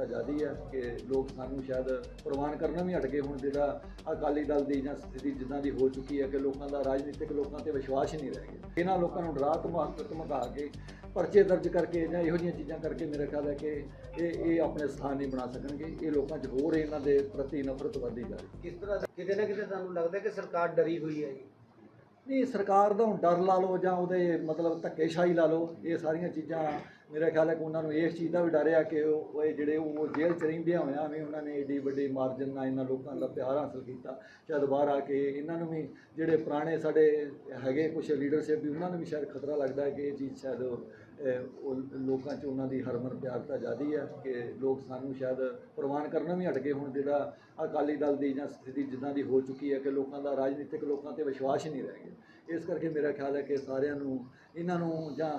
ਤਾਂ ਜ਼ਿਆਦੀ ਹੈ ਕਿ ਲੋਕ ਸਾਨੂੰ ਸ਼ਾਇਦ ਪ੍ਰਵਾਨ ਕਰਨਾ ਵੀ ਹਟ ਗਏ ਹੁਣ ਜਿਹੜਾ ਅਕਾਲੀ ਦਲ ਦੀ ਜਾਂ ਸਥਿਤੀ ਜਿੱਦਾਂ ਦੀ ਹੋ ਚੁੱਕੀ ਹੈ ਕਿ ਲੋਕਾਂ ਦਾ ਰਾਜਨੀਤਿਕ ਲੋਕਾਂ ਤੇ ਵਿਸ਼ਵਾਸ ਹੀ ਨਹੀਂ ਰਹਿ ਗਿਆ। ਇਹਨਾਂ ਲੋਕਾਂ ਨੂੰ ਡਰਾ ਧਮਾ ਧਮਕਾ ਕੇ ਪਰਚੇ ਦਰਜ ਕਰਕੇ ਜਾਂ ਇਹੋ ਜਿਹੀਆਂ ਚੀਜ਼ਾਂ ਕਰਕੇ ਮੇਰਾ ਖਿਆਲ ਹੈ ਕਿ ਇਹ ਇਹ ਆਪਣੇ ਸਥਾਨ ਨਹੀਂ ਬਣਾ ਸਕਣਗੇ। ਇਹ ਲੋਕਾਂ 'ਚ ਹੋਰ ਇਹਨਾਂ ਦੇ ਪ੍ਰਤੀ ਨਫ਼ਰਤ ਵਧਦੀ ਜਾ ਰਹੀ ਕਿਸ ਤਰ੍ਹਾਂ ਕਿਤੇ ਨਾ ਕਿਤੇ ਤੁਹਾਨੂੰ ਲੱਗਦਾ ਕਿ ਸਰਕਾਰ ਡਰੀ ਹੋਈ ਹੈ ਜੀ? ਨਹੀਂ ਸਰਕਾਰ ਦਾ ਹੁਣ ਡਰ ਲਾ ਲਓ ਜਾਂ ਉਹਦੇ ਮਤਲਬ ਧੱਕੇਸ਼ਾਹੀ ਲਾ ਲਓ ਇਹ ਸਾਰੀਆਂ ਚੀਜ਼ਾਂ ਮੇਰਾ ਖਿਆਲ ਹੈ ਕਿ ਉਹਨਾਂ ਨੂੰ ਇਸ ਚੀਜ਼ ਦਾ ਵੀ ਡਰ ਆ ਕਿ ਉਹ ਇਹ ਜਿਹੜੇ ਉਹ ਜੇਲ੍ਹ ਚ ਰਹਿੰਦਿਆਂ ਹੋਇਆਂ ਵੀ ਉਹਨਾਂ ਨੇ ਏਡੀ ਵੱਡੀ ਮਾਰਜਨ ਨਾਲ ਇਹਨਾਂ ਲੋਕਾਂ ਦਾ ਪਿਆਰ ਹਾਸਲ ਕੀਤਾ। ਸ਼ਾਇਦ ਬਾਹਰ ਆ ਕੇ ਇਹਨਾਂ ਨੂੰ ਵੀ ਜਿਹੜੇ ਪੁਰਾਣੇ ਸਾਡੇ ਹੈਗੇ ਕੁਝ ਲੀਡਰਸ਼ਿਪ ਵੀ, ਉਹਨਾਂ ਨੂੰ ਵੀ ਸ਼ਾਇਦ ਖਤਰਾ ਲੱਗਦਾ ਹੈ ਕਿ ਇਹ ਚੀਜ਼ ਸ਼ਾਇਦ ਉਹ ਲੋਕਾਂ 'ਚ ਉਹਨਾਂ ਦੀ ਹਰਮਨ ਪਿਆਰਤਾ ਜ਼ਿਆਦੀ ਹੈ ਕਿ ਲੋਕ ਸਾਨੂੰ ਸ਼ਾਇਦ ਪ੍ਰਵਾਨ ਕਰਨਾ ਵੀ ਹਟ ਗਏ ਹੁਣ, ਜਿਹੜਾ ਅਕਾਲੀ ਦਲ ਦੀ ਜਾਂ ਸਥਿਤੀ ਜਿੱਦਾਂ ਦੀ ਹੋ ਚੁੱਕੀ ਹੈ ਕਿ ਲੋਕਾਂ ਦਾ ਰਾਜਨੀਤਿਕ ਲੋਕਾਂ ਤੇ ਵਿਸ਼ਵਾਸ ਹੀ ਨਹੀਂ ਰਹਿ ਗਿਆ। ਇਸ ਕਰਕੇ ਮੇਰਾ ਖਿਆਲ ਹੈ ਕਿ ਸਾਰਿਆਂ ਨੂੰ, ਇਹਨਾਂ ਨੂੰ ਜਾਂ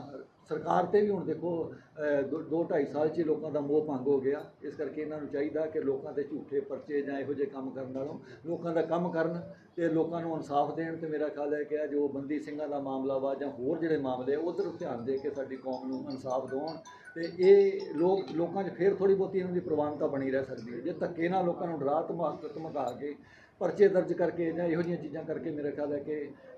ਸਰਕਾਰ ਤੇ ਵੀ ਹੁਣ ਦੇਖੋ ਅਹ, ਦੋ ਦੋ ਢਾਈ ਸਾਲ 'ਚ ਹੀ ਲੋਕਾਂ ਦਾ ਮੋਹ ਭੰਗ ਹੋ ਗਿਆ। ਇਸ ਕਰਕੇ ਇਹਨਾਂ ਨੂੰ ਚਾਹੀਦਾ ਕਿ ਲੋਕਾਂ ਦੇ ਝੂਠੇ ਪਰਚੇ ਜਾਂ ਇਹੋ ਜਿਹੇ ਕੰਮ ਕਰਨ ਨਾਲੋਂ ਲੋਕਾਂ ਦਾ ਕੰਮ ਕਰਨ ਤੇ ਲੋਕਾਂ ਨੂੰ ਇਨਸਾਫ ਦੇਣ ਤੇ ਮੇਰਾ ਖਿਆਲ ਹੈ ਕਿ ਇਹ ਜੋ ਬੰਦੀ ਸਿੰਘਾਂ ਦਾ ਮਾਮਲਾ ਵਾ ਜਾਂ ਹੋਰ ਜਿਹੜੇ ਮਾਮਲੇ ਆ ਉਧਰ ਧਿਆਨ ਦੇ ਕੇ ਸਾਡੀ ਕੌਮ ਨੂੰ ਇਨਸਾਫ ਦਿਵਾਉਣ ਤੇ ਇਹ ਲੋਕ ਲੋਕਾਂ 'ਚ ਫੇਰ ਥੋੜੀ ਬਹੁਤੀ ਇਹਨਾਂ ਦੀ ਪ੍ਰਵਾਨਤਾ ਬਣੀ ਰਹਿ ਸਕਦੀ ਹੈ। ਜੇ ਧੱਕੇ ਨਾਲ ਲੋਕਾਂ ਨੂੰ ਡਰਾ ਧਮਾ ਧਮਕਾ ਕੇ ਪਰਚੇ ਦਰਜ ਕਰਕੇ ਜਾਂ ਇਹੋ ਜਿਹੀਆਂ ਚੀਜ਼ਾਂ ਕਰਕੇ ਮੇਰਾ ਖਿਆਲ ਹੈ ਕਿ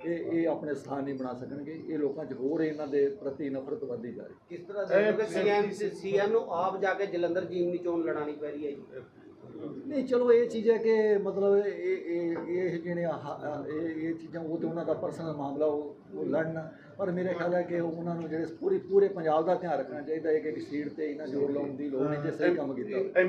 ਇਹ ਇਹ ਆਪਣੇ ਸਥਾਨ ਨਹੀਂ ਬਣਾ ਸਕਣਗੇ। ਇਹ ਲੋਕਾਂ 'ਚ ਹੋਰ ਇਹਨਾਂ ਦੇ ਪ੍ਰਤੀ ਨਫ਼ਰਤ ਵਧਦੀ ਜਾ ਰਹੀ। ਕਿਸ ਤਰ੍ਹਾਂ ਦੇਖੋਗੇ ਸੀਐਮ ਸੀਐਮ ਨੂੰ ਆਪ ਜਾ ਕੇ ਜਲੰਧਰ ਜੀਮਨੀ ਚੋਣ ਲੜਾਣੀ ਪੈ ਰਹੀ ਹੈ ਜੀ? ਨਹੀਂ ਚਲੋ ਇਹ ਚੀਜ਼ ਹੈ ਕਿ ਮਤਲਬ ਇਹ ਇਹ ਇਹ ਜਿਹੜੇ ਆਹ- ਇਹ ਇਹ ਚੀਜ਼ਾਂ ਉਹ ਤੇ ਉਹਨਾਂ ਦਾ ਪਰਸਨਲ ਮਾਮਲਾ ਉਹ ਉਹ ਲੜਨ। ਪਰ ਮੇਰੇ ਖਿਆਲ ਹੈ ਕਿ ਉਹਨਾਂ ਨੂੰ ਜਿਹੜੇ ਪੂਰੀ ਪੂਰੇ ਪੰਜਾਬ ਦਾ ਧਿਆਨ ਰੱਖਣਾ ਚਾਹੀਦਾ ਹੈ ਕਿ ਇੱਕ ਸੀਟ ਤੇ ਇਹਨਾਂ ਜ਼ੋਰ ਲਾਉਣ ਦੀ ਲੋੜ ਨਹੀਂ ਜੇ ਸਹੀ ਕੰਮ ਕੀਤਾ।